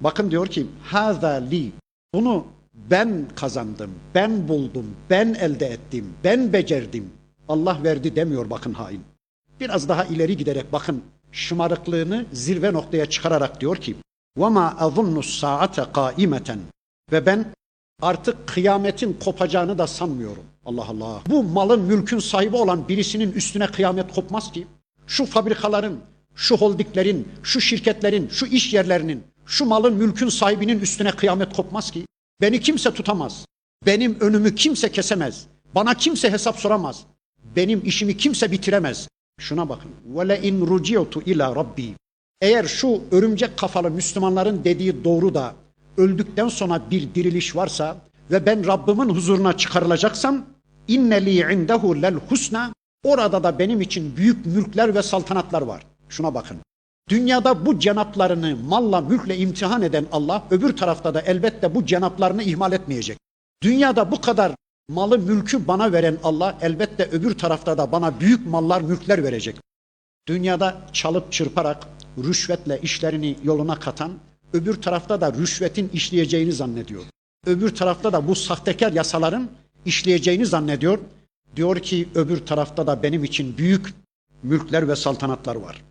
Bakın diyor ki haza li. Bunu ben kazandım, ben buldum, ben elde ettim, ben becerdim. Allah verdi demiyor bakın hain. Biraz daha ileri giderek bakın şımarıklığını zirve noktaya çıkararak diyor ki وَمَا أَظُنُّ السَّاعَةَ قَائِمَةً Ve ben artık kıyametin kopacağını da sanmıyorum. Allah Allah. Bu malın mülkün sahibi olan birisinin üstüne kıyamet kopmaz ki. Şu fabrikaların, şu holdiklerin, şu şirketlerin, şu iş yerlerinin, şu malın mülkün sahibinin üstüne kıyamet kopmaz ki. Beni kimse tutamaz. Benim önümü kimse kesemez. Bana kimse hesap soramaz. Benim işimi kimse bitiremez. Şuna bakın. Ve in ruciyetu ila rabbi. Eğer şu örümcek kafalı Müslümanların dediği doğru da öldükten sonra bir diriliş varsa ve ben Rabbimin huzuruna çıkarılacaksam inneli indehu lel husna orada da benim için büyük mülkler ve saltanatlar var. Şuna bakın. Dünyada bu cenaplarını malla mülkle imtihan eden Allah öbür tarafta da elbette bu cenaplarını ihmal etmeyecek. Dünyada bu kadar malı mülkü bana veren Allah elbette öbür tarafta da bana büyük mallar mülkler verecek. Dünyada çalıp çırparak rüşvetle işlerini yoluna katan öbür tarafta da rüşvetin işleyeceğini zannediyor. Öbür tarafta da bu sahtekar yasaların işleyeceğini zannediyor. Diyor ki öbür tarafta da benim için büyük mülkler ve saltanatlar var.